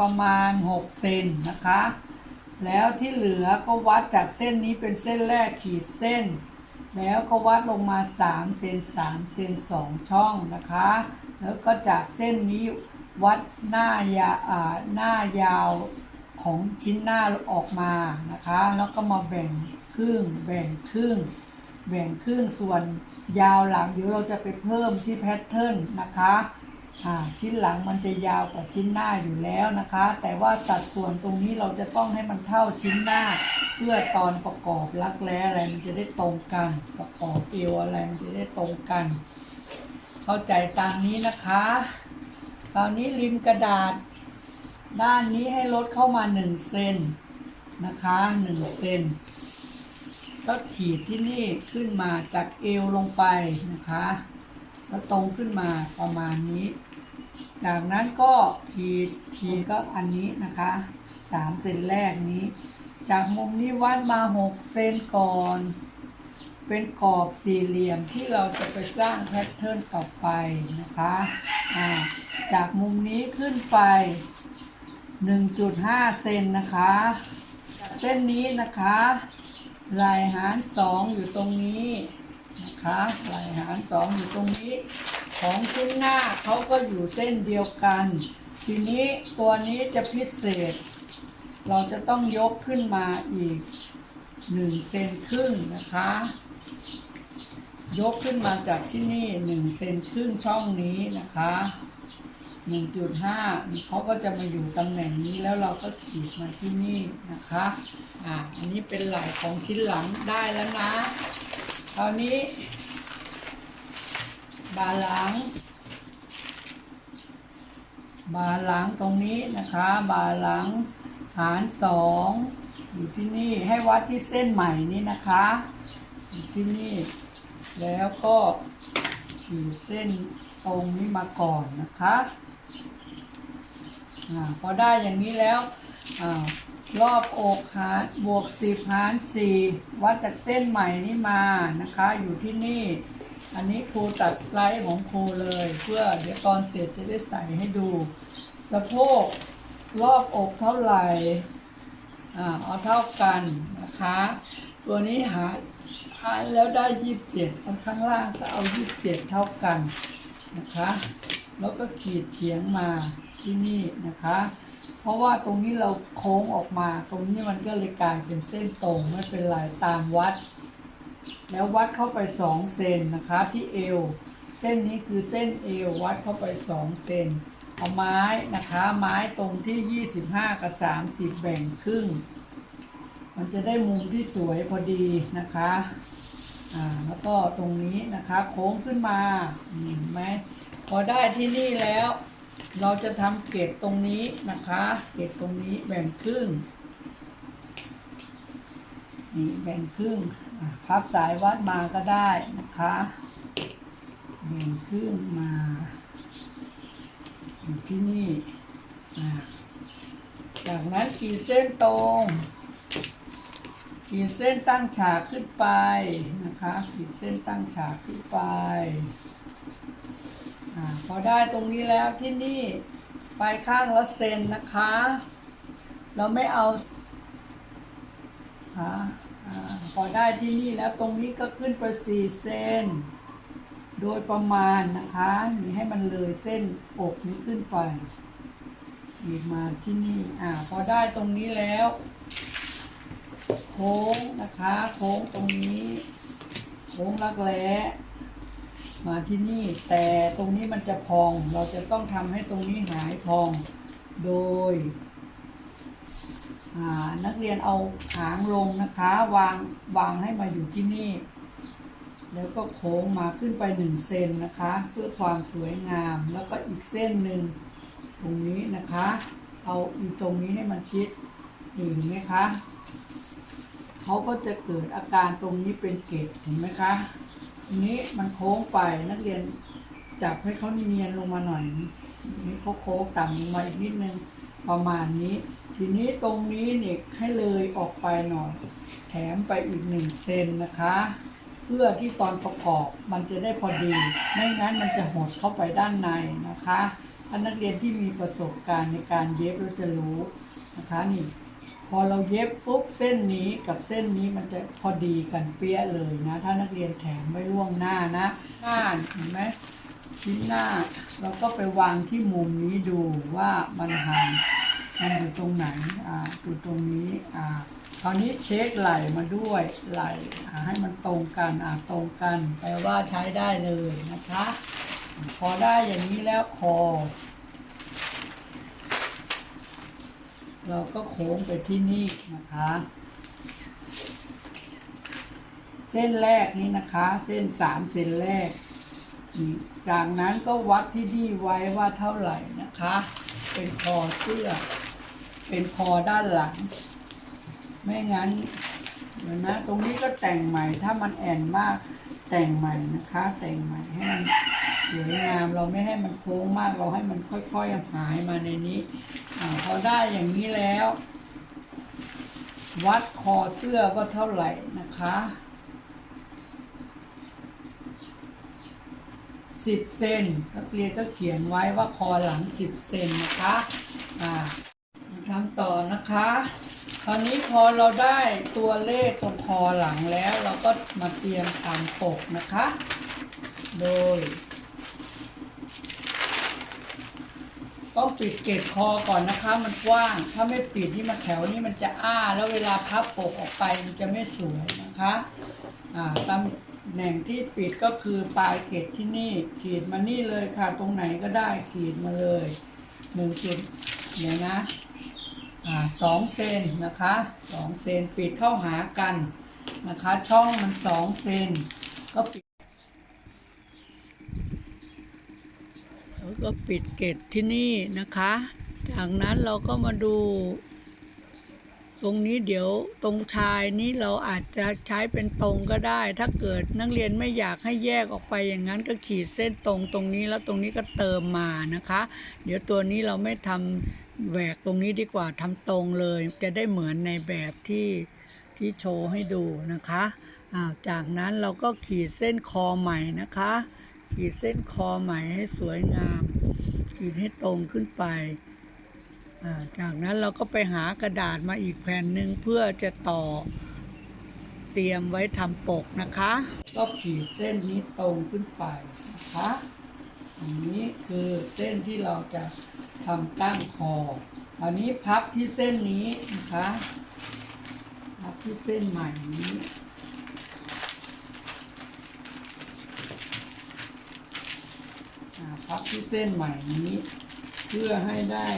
ประมาณ 6 เซนนะคะ แล้วที่เหลือก็วัดจากเส้นนี้เป็นเส้นแรกขีดเส้น แล้วก็วัดลงมา 3 เซน3 เซน2 ช่องนะคะ แล้วก็จากเส้นนี้วัดหน้ายาอ่าหน้ายาวของชิ้นหน้าออกมานะคะ แล้วก็มาแบ่งครึ่งแบ่งครึ่งแบ่งครึ่งส่วนยาวหลังเดี๋ยวเราจะไปเพิ่มที่แพทเทิร์นนะคะ อ่าชิ้นหลังมันจะยาวกว่าชิ้นหน้าอยู่แล้วนะคะ แต่ว่าสัดส่วนตรงนี้เราจะต้องให้มันเท่าชิ้นหน้า เพื่อตอนประกอบรักแร้อะไรมันจะได้ตรงกัน ประกอบเอวอะไรมันจะได้ตรงกัน เข้าใจตามนี้นะคะคราวนี้ริมกระดาษ ด้านนี้ให้ลดเข้ามา1เซนนะคะ1เซนก็ขีดที่นี่ขึ้นมาจากเอวลงไปนะคะ แล้วตรงขึ้นมาประมาณนี้ จากนั้นก็ขีดขีดก็อันนี้นะคะสามเซนแรกนี้ จากมุมนี้วัดมาหกเซนก่อน เป็นกรอบสี่เหลี่ยมที่เราจะไปสร้างแพทเทิร์นต่อไปนะคะอ่าจากมุมนี้ขึ้นไป 1.5 เซนนะคะ เส้นนี้นะคะลายหารสองอยู่ตรงนี้นะคะลายหารสองอยู่ตรงนี้ ของชิ้นหน้าเขาก็อยู่เส้นเดียวกัน ทีนี้ตัวนี้จะพิเศษ เราจะต้องยกขึ้นมาอีก1เซนครึ่งนะคะ ยกขึ้นมาจากที่นี่1เซนครึ่งช่องนี้นะคะ1.5เขาก็จะมาอยู่ตำแหน่งนี้แล้วเราก็ขีดมาที่นี่นะคะ อ่า อันนี้เป็นไหล่ของชิ้นหลังได้แล้วนะ คราวนี้ บาหลังบาหลังตรงนี้นะคะ บาหลังหารสองอยู่ที่นี่ให้วัดที่เส้นใหม่นี้นะคะอยู่ที่นี่ แล้วก็ขีดเส้นตรงนี้มาก่อนนะคะอาพอได้อย่างนี้แล้วอรอบอกหารบวกสิบหารสี่วัดจากเส้นใหม่นี้มานะคะ อยู่ที่นี่ อันนี้ครูตัดสไลด์ของครูเลย เพื่อเดี๋ยวตอนเสร็จจะได้ใส่ให้ดู สะโพกรอบอกเท่าไหร่อ่าเอาเท่ากันนะคะ ตัวนี้หาหารแล้วได้ยี่สิบเจ็ดข้างล่างก็เอายี่สิบเจ็ดเท่ากันนะคะ แล้วก็ขีดเฉียงมาที่นี่นะคะ เพราะว่าตรงนี้เราโค้งออกมา ตรงนี้มันก็เลยกลายเป็นเส้นตรงไม่เป็นไรตามวัด แล้ววัดเข้าไป2เซนนะคะ ที่เอว เส้นนี้คือเส้นเอววัดเข้าไป2เซนเอาไม้นะคะ ไม้ตรงที่ 25 กับ 30 แบ่งครึ่ง มันจะได้มุมที่สวยพอดีนะคะอ่าแล้วก็ตรงนี้นะคะโค้งขึ้นมาเห็นไหมพอได้ที่นี่แล้ว เราจะทำเกล็ดตรงนี้นะคะ เกล็ดตรงนี้แบ่งครึ่ง นี่แบ่งครึ่งพับสายวัดมาก็ได้นะคะ แบ่งครึ่งมาอยู่ที่นี่จากนั้นขีดเส้นตรงขีดเส้นตั้งฉากขึ้นไปนะคะขีดเส้นตั้งฉากขึ้นไปอพอได้ตรงนี้แล้วที่นี่ไปข้างละเซนนะคะ เราไม่เอาอ่า อ่าพอได้ที่นี่แล้วตรงนี้ก็ขึ้นไปสี่เซนโดยประมาณนะคะนี่ให้มันเลยเส้นอกนี้ขึ้นไปขีดมาที่นี่อ่าพอได้ตรงนี้แล้ว โค้งนะคะ โค้งตรงนี้โค้งรักแร้มาที่นี่แต่ตรงนี้มันจะพอง เราจะต้องทำให้ตรงนี้หายพอง โดย นักเรียนเอาหางลงนะคะ วางวางให้มาอยู่ที่นี่ แล้วก็โค้งมาขึ้นไปหนึ่งเซนนะคะ เพื่อความสวยงามแล้วก็อีกเส้นหนึ่งตรงนี้นะคะ เอาอยู่ตรงนี้ให้มันชิดเห็นไหมคะเขาก็จะเกิดอาการตรงนี้เป็นเกล็ดเห็นไหมคะทีนี้มันโค้งไปนักเรียนจับให้เขาเนียนลงมาหน่อยนี่เขาโค้งต่ำลงมาอีกนิดนึงประมาณนี้ ทีนี้ตรงนี้เนี่ยให้เลยออกไปหน่อย แถมไปอีกหนึ่งเซนนะคะ เพื่อที่ตอนประกอบมันจะได้พอดี ไม่งั้นมันจะหดเข้าไปด้านในนะคะถ้านักเรียนที่มีประสบการณ์ในการเย็บเราจะรู้นะคะนี่ พอเราเย็บปุ๊บเส้นนี้กับเส้นนี้มันจะพอดีกันเปี้ยเลยนะ ถ้านักเรียนแถมไว้ล่วงหน้านะหน้าเห็นไหมชิ้นหน้า เราก็ไปวางที่มุมนี้ดูว่ามันห่าง มันอยู่ตรงไหนอ่าอยู่ตรงนี้อ่าคราวนี้เช็คไหล่มาด้วยไหล่ให้มันตรงกันอ่าตรงกันแปลว่าใช้ได้เลยนะคะ พอได้อย่างนี้แล้วคอเราก็โค้งไปที่นี่นะคะ เส้นแรกนี้นะคะ เส้นสามเส้นแรก จากนั้นก็วัดที่ดีไว้ว่าเท่าไหร่นะคะ เป็นคอเสื้อ เป็นคอด้านหลัง ไม่งั้นเดี๋ยวนะ ตรงนี้ก็แต่งใหม่ ถ้ามันแอนมากแต่งใหม่นะคะ แต่งใหม่ให้มันสวยงามเราไม่ให้มันโค้งมากเราให้มันค่อยๆหายมาในนี้อพอได้อย่างนี้แล้ว วัดคอเสื้อว่าเท่าไหร่นะคะสิบเซนนักเรียนก็เขียนไว้ว่าคอหลังสิบเซนนะคะอ่า นะคะคราวนี้พอเราได้ตัวเลขตรงคอหลังแล้ว เราก็มาเตรียมทำปกนะคะ โดยต้องปิดเกล็ดคอก่อนนะคะ มันกว้าง ถ้าไม่ปิดที่มันแถวนี้มันจะอ้า แล้วเวลาพับปกออกไปมันจะไม่สวยนะคะอ่าตำแหน่งที่ปิดก็คือปลายเกล็ดที่นี่ขีดมานี่เลยค่ะ ตรงไหนก็ได้ขีดมาเลยหนึ่งจุดเดี๋ยวนะ สองเซนนะคะสองเซนปิดเข้าหากันนะคะ ช่องมันสองเซนก็ปิดแล้วก็ปิดเกตที่นี่นะคะ จากนั้นเราก็มาดู ตรงนี้เดี๋ยวตรงชายนี้เราอาจจะใช้เป็นตรงก็ได้ ถ้าเกิดนักเรียนไม่อยากให้แยกออกไปอย่างนั้นก็ขีดเส้นตรงตรงนี้แล้วตรงนี้ก็เติมมานะคะ เดี๋ยวตัวนี้เราไม่ทำแหวกตรงนี้ดีกว่าทำตรงเลย จะได้เหมือนในแบบที่ที่โชว์ให้ดูนะคะอ้าวจากนั้นเราก็ขีดเส้นคอใหม่นะคะ ขีดเส้นคอใหม่ให้สวยงาม ขีดให้ตรงขึ้นไป จากนั้นเราก็ไปหากระดาษมาอีกแผ่นหนึ่งเพื่อจะต่อเตรียมไว้ทำปกนะคะ ก็ขีดเส้นนี้ตรงขึ้นไปนะคะอันนี้คือเส้นที่เราจะทำตั้งคออันนี้พับที่เส้นนี้นะคะพับที่เส้นใหม่นี้พับที่เส้นใหม่นี้ เพื่อให้ได้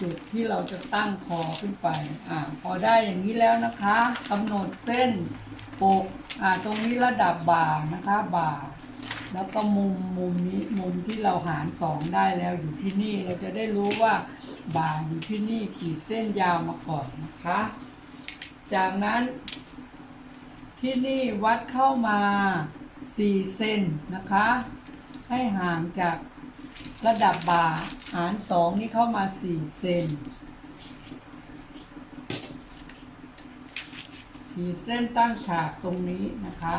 จุดที่เราจะตั้งคอขึ้นไป อ่า พอได้อย่างนี้แล้วนะคะกำหนดเส้นปกอ่า ตรงนี้ระดับบ่านะคะ บ่า แล้วก็มุมมุมนี้มุมที่เราหารสองได้แล้วอยู่ที่นี่ เราจะได้รู้ว่าบ่าอยู่ที่นี่ขีดเส้นยาวมาก่อนนะคะ จากนั้น ที่นี่วัดเข้ามา4เซนนะคะ ให้ห่างจาก ระดับบ่าหารสองนี่เข้ามา4เซนขีดเส้นตั้งฉากตรงนี้นะคะ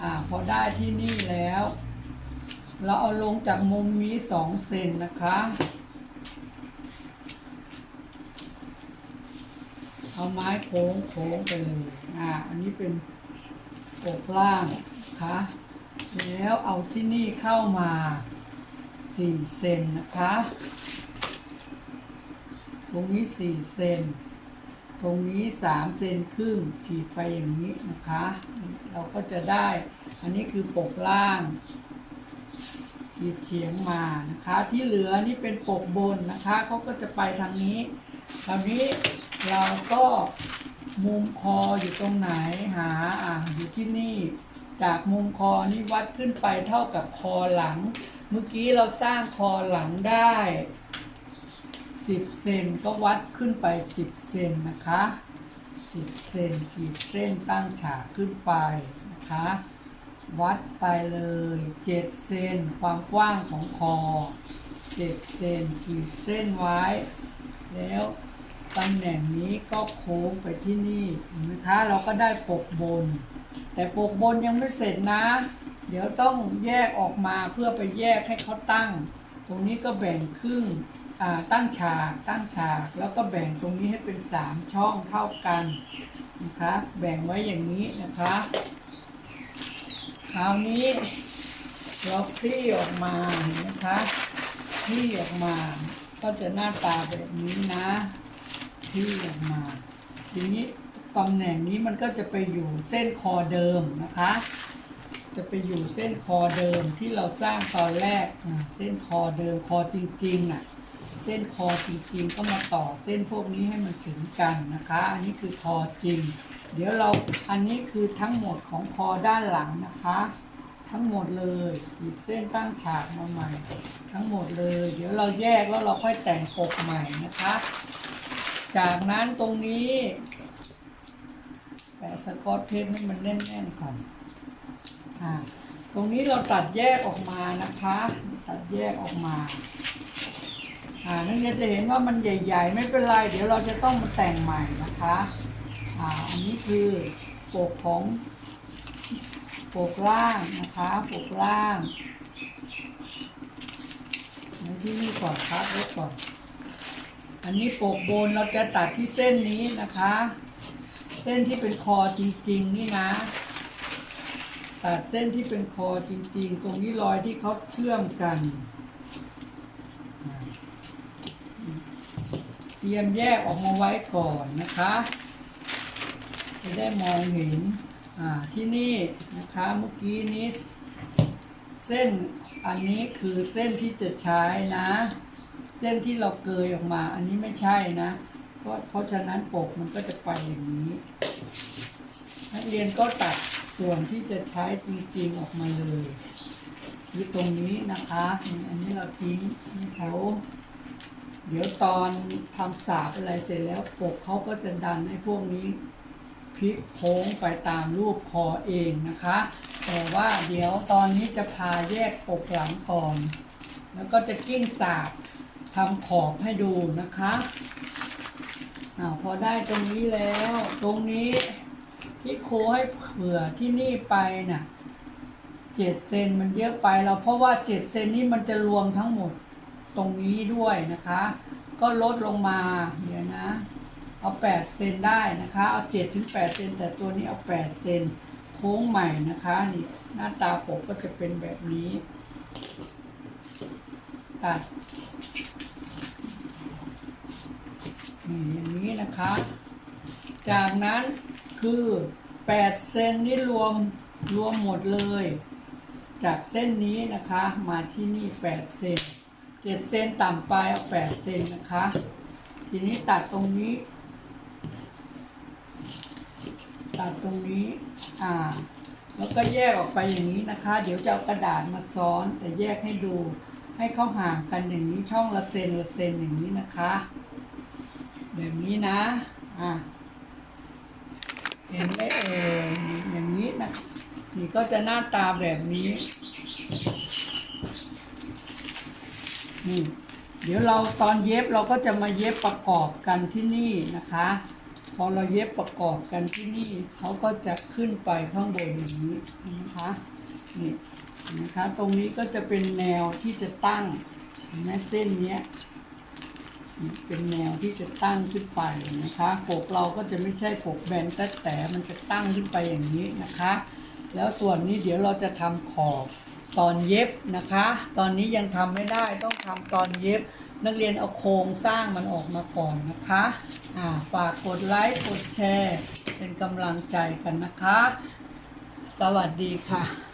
อ่าพอได้ที่นี่แล้ว เราเอาลงจากมุมนี้2เซนนะคะ เอาไม้โค้งโค้งไปเลยอ่าอันนี้เป็นอกล่างนะคะ แล้วเอาที่นี่เข้ามา 4เซนนะคะตรงนี้4เซนตรงนี้3เซนครึ่งขีดไปอย่างนี้นะคะ เราก็จะได้ อันนี้คือปกล่างขีดเฉียงมานะคะ ที่เหลือนี่เป็นปกบนนะคะเขาก็จะไปทางนี้คราวนี้เราก็มุมคออยู่ตรงไหนหาอ่าอยู่ที่นี่ จากมุมคอนี่วัดขึ้นไปเท่ากับคอหลัง เมื่อกี้เราสร้างคอหลังได้ 10 เซนก็วัดขึ้นไป 10 เซนนะคะ 10 เซนขีดเส้นตั้งฉากขึ้นไปนะคะ วัดไปเลย 7 เซนความกว้างของคอ 7 เซนขีดเส้นไว้ แล้วตำแหน่งนี้ก็โค้งไปที่นี่เห็นไหมคะเราก็ได้ปกบน แต่ปกบนยังไม่เสร็จนะ เดี๋ยวต้องแยกออกมาเพื่อไปแยกให้เขาตั้ง ตรงนี้ก็แบ่งครึ่งตั้งฉากตั้งฉากแล้วก็แบ่งตรงนี้ให้เป็นสามช่องเท่ากันนะคะแบ่งไว้อย่างนี้นะคะคราวนี้เราคลี่ออกมาเห็นไหมคะคลี่ออกมา ก็จะหน้าตาแบบนี้นะคลี่ออกมา ทีนี้ตำแหน่งนี้มันก็จะไปอยู่เส้นคอเดิมนะคะ จะไปอยู่เส้นคอเดิมที่เราสร้างตอนแรกอะเส้นคอเดิมคอจริงๆอะ เส้นคอจริงๆ ก็มาต่อเส้นพวกนี้ให้มันถึงกันนะคะ อันนี้คือคอจริง เดี๋ยวเราอันนี้คือทั้งหมดของคอด้านหลังนะคะ ทั้งหมดเลยหยิบเส้นตั้งฉากมาใหม่ ทั้งหมดเลย เดี๋ยวเราแยกแล้วเราค่อยแต่งปกใหม่นะคะ จากนั้นตรงนี้แปะสกอตเทปให้มันแน่นๆก่อน อ่าตรงนี้เราตัดแยกออกมานะคะ ตัดแยกออกมา อ่านักเรียนจะเห็นว่ามันใหญ่ ๆ ไม่เป็นไร เดี๋ยวเราจะต้องมาแต่งใหม่นะคะ อ่า อันนี้คือปกของปกล่างนะคะปกล่างในที่นี่ก่อนครับไว้ก่อน อันนี้ปกบนเราจะตัดที่เส้นนี้นะคะ เส้นที่เป็นคอจริง ๆ นี่นะ ตัดเส้นที่เป็นคอจริง ๆ ตรงนี้รอยที่เขาเชื่อมกันเตรียมแยกออกมาไว้ก่อนนะคะจะได้มองเห็นที่นี่นะคะเมื่อกี้นี้เส้นอันนี้คือเส้นที่จะใช้นะ เส้นที่เราเกยออกมา อันนี้ไม่ใช่นะเพราะเพราะฉะนั้นปกมันก็จะไปอย่างนี้ นักเรียนก็ตัด ส่วนที่จะใช้จริงๆออกมาเลยคือตรงนี้นะคะอันนี้เราทิ้งให้เขาเดี๋ยวตอนทำสาบอะไรเสร็จแล้วปกเขาก็จะดันให้พวกนี้พลิกโค้งไปตามรูปคอเองนะคะ แต่ว่าเดี๋ยวตอนนี้จะพาแยกปกหลังก่อน แล้วก็จะกิ้งสาบทำขอบให้ดูนะคะอ่าพอได้ตรงนี้แล้ว ตรงนี้ ที่คให้เผื่อที่นี่ไปน่ะเจ็ดเซนมันเยอะไปเราเพราะว่าเจ็ดเซนนี้มันจะรวมทั้งหมดตรงนี้ด้วยนะคะ ก็ลดลงมาเดี๋ยวนะ เอาแปดเซนได้นะคะ เอาเจ็ดถึงแปดเซนแต่ตัวนี้เอาแปดเซนโค้งใหม่นะคะนี่หน้าตาปกก็จะเป็นแบบนี้ตัดนี่อย่างนี้นะคะ จากนั้น คือ8เซนนี่รวมรวมหมดเลย จากเส้นนี้นะคะ มาที่นี่8เซน7เซนต่ำไปเอา8เซนนะคะ ทีนี้ตัดตรงนี้ ตัดตรงนี้อ่าแล้วก็แยกออกไปอย่างนี้นะคะ เดี๋ยวจะเอากระดาษมาซ้อนแต่แยกให้ดู ให้เข้าห่างกันอย่างนี้ช่องละเซนละเซนอย่างนี้นะคะ แบบนี้นะ อ่า เห็นไหมเอ่ยนี่อย่างนี้นะนี่ก็จะหน้าตาแบบนี้นี่เดี๋ยวเราตอนเย็บเราก็จะมาเย็บประกอบกันที่นี่นะคะ พอเราเย็บประกอบกันที่นี่เขาก็จะขึ้นไปข้างบนอย่างนี้นะคะนี่นะคะ ตรงนี้ก็จะเป็นแนวที่จะตั้งเห็นเส้นเนี้ย เป็นแนวที่จะตั้งขึ้นไปนะคะปกเราก็จะไม่ใช่ปกแบนแต่แต่มันจะตั้งขึ้นไปอย่างนี้นะคะ แล้วส่วนนี้เดี๋ยวเราจะทำขอบตอนเย็บนะคะ ตอนนี้ยังทำไม่ได้ต้องทำตอนเย็บ นักเรียนเอาโครงสร้างมันออกมาก่อนนะคะอ่าฝากกดไลค์กดแชร์ เป็นกำลังใจกันนะคะ สวัสดีค่ะ